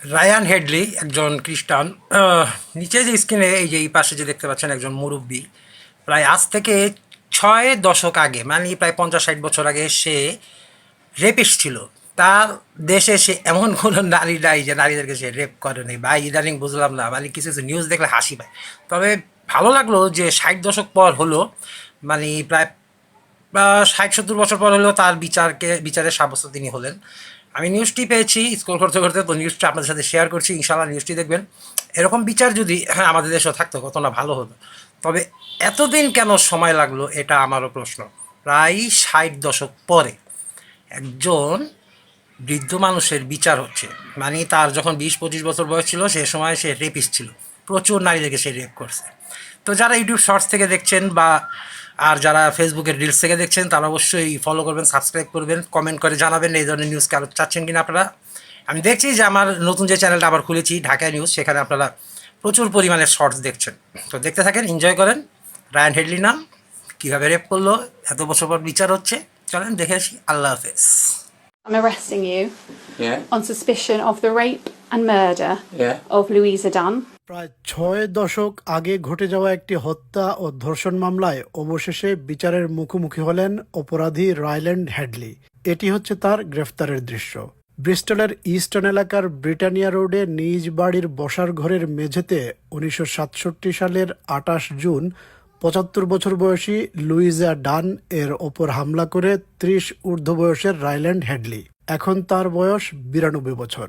Ryan Hadlee একজন খ্রিস্টান নিচে যে স্ক্রিনে এই যে এই পাশে যে দেখতে পাচ্ছেন একজন মুরব্বী, প্রায় আজ থেকে ছয় দশক আগে মানে প্রায় পঞ্চাশ ষাট বছর আগে সে রেপিস্ট ছিল। তার দেশে সে এমন কোনো নারী নাই যে নারীদেরকে সে রেপ করে নেই। বা ইদানিং বুঝলাম না মানে কিছু কিছু নিউজ দেখলে হাসি পায়। তবে ভালো লাগল যে ষাট দশক পর হলো মানে প্রায় ষাট সত্তর বছর পর হলেও তার বিচারকে, বিচারের সাব্যস্ত তিনি হলেন। আমি নিউজটি পেয়েছি স্কোর করতে করতে তো নিউজটা আপনাদের সাথে শেয়ার করছি ইনশাল্লাহ নিউজটি দেখবেন। এরকম বিচার যদি হ্যাঁ আমাদের দেশেও থাকতো কত না ভালো হতো। তবে এতদিন কেন সময় লাগল এটা আমারও প্রশ্ন। প্রায় ষাট দশক পরে একজন বৃদ্ধ মানুষের বিচার হচ্ছে। মানে তার যখন বিশ পঁচিশ বছর বয়স ছিল, সে সময় সে রেপিস্ট ছিল। প্রচুর নারীদেরকে সে রেপ করছে। তো যারা ইউটিউব শর্টস থেকে দেখছেন বা আর যারা ফেসবুকের রিলস থেকে দেখছেন তারা অবশ্যই ফলো করবেন সাবস্ক্রাইব করবেন কমেন্ট করে জানাবেন এই ধরনের নিউজকে আরও চাচ্ছেন কিনা আপনারা। আমি দেখছি যে আমার নতুন যে চ্যানেলটা আবার খুলেছি ঢাকা নিউজ সেখানে আপনারা প্রচুর পরিমাণে শর্টস দেখছেন। তো দেখতে থাকেন এনজয় করেন। রায়ান হেডলি নাম কীভাবে রেপ করল এত বছর পর বিচার হচ্ছে। চলেন দেখে আসি আল্লাহ হাফেজ। I'm arresting you Yeah, on suspicion of the rape and murder yeah. of Louisa Dunn. প্রায় ছয় দশক আগে ঘটে যাওয়া একটি হত্যা ও ধর্ষণ মামলায় অবশেষে বিচারের মুখোমুখি হলেন অপরাধী রাইল্যান্ড হ্যাডলি এটি হচ্ছে তার গ্রেফতারের দৃশ্য ব্রিস্টলের ইস্টার্ন এলাকার ব্রিটানিয়া রোডে নিজ বাড়ির বসার ঘরের মেঝেতে উনিশশো সাতষট্টি সালের আটাশ জুন পঁচাত্তর বছর বয়সী লুইজা ডান এর ওপর হামলা করে ত্রিশ ঊর্ধ্ব বয়সের রাইল্যান্ড হ্যাডলি এখন তার বয়স বিরানব্বই বছর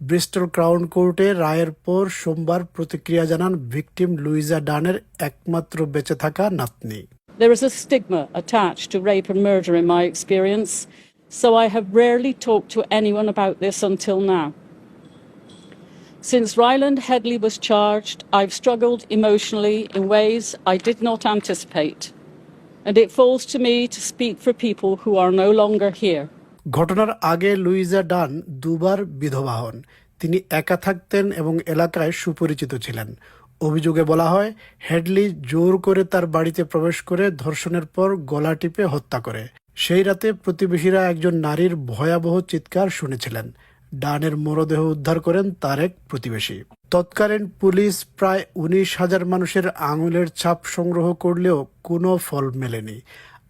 ব্রিস্টল ক্রাউন কোর্টে রায়ের পর সোমবার প্রতিক্রিয়া জানান ভিকটিম লুইজা ডানের একমাত্র বেঁচে থাকা নাতনি There is a stigma attached to rape and murder in my experience, so I have rarely talked to anyone about this until now. Since Ryland Headley was charged, I've struggled emotionally in ways I did not anticipate. And it falls to me to speak for people who are no longer here. ঘটনার আগে Louisa ডান দুবার বিধবা হন। তিনি একা থাকতেন এবং এলাকায় সুপরিচিত ছিলেন। অভিযোগে বলা হয়, হেডলি জোর করে তার বাড়িতে প্রবেশ করে ধর্ষণের পর গলা টিপে হত্যা করে। সেই রাতে প্রতিবেশীরা একজন নারীর ভয়াবহ চিৎকার শুনেছিলেন। ডানের মরদেহ উদ্ধার করেন তার এক প্রতিবেশী। তৎকালীন পুলিশ প্রায় উনিশ হাজার মানুষের আঙুলের ছাপ সংগ্রহ করলেও কোনো ফল মেলেনি।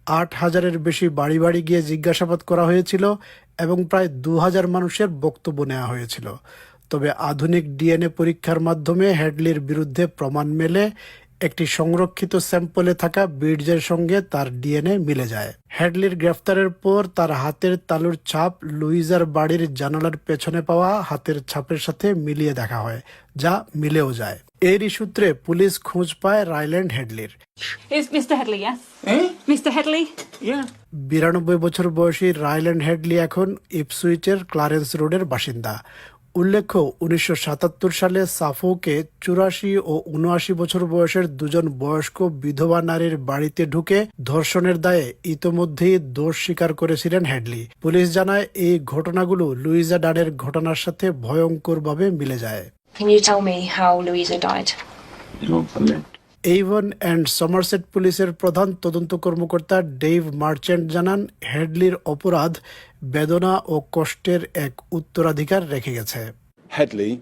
আট হাজারের বেশি বাড়ি বাড়ি গিয়ে জিজ্ঞাসাবাদ করা হয়েছিল এবং প্রায় দু হাজার মানুষের বক্তব্য নেওয়া হয়েছিল। তবে আধুনিক ডিএনএ পরীক্ষার মাধ্যমে হ্যাডলির বিরুদ্ধে প্রমাণ মেলে একটি সংরক্ষিত স্যাম্পলে থাকা বীর্যের সঙ্গে তার ডিএনএ মিলে যায়। হ্যাডলির গ্রেফতারের পর তার হাতের তালুর ছাপ লুইজার বাড়ির জানালার পেছনে পাওয়া হাতের ছাপের সাথে মিলিয়ে দেখা হয় যা মিলেও যায়। এরই সূত্রে পুলিশ খোঁজ পায় রাইল্যান্ড হেডলির? Eh? বিরানব্বই বছর বয়সী রাইল্যান্ড হেডলি এখন ইপসুইচের ক্লারেন্স রোডের বাসিন্দা। উল্লেখ্য উনিশশো সাতাত্তর সালে সাফোকে চুরাশি ও উনআশি বছর বয়সের দুজন বয়স্ক বিধবা নারীর বাড়িতে ঢুকে ধর্ষণের দায়ে ইতোমধ্যেই দোষ স্বীকার করেছিলেন হেডলি পুলিশ জানায় এই ঘটনাগুলো লুইজা ডানের ঘটনার সাথে ভয়ঙ্করভাবে মিলে যায় Can you tell me how Louisa died? Avon and Somerset পুলিশের প্রধান তদন্ত কর্মকর্তা ডেভ মার্চেন্ট জানান হেডলির অপরাধ বেদনা ও কষ্টের এক উত্তরাধিকার রেখে গেছে। Headley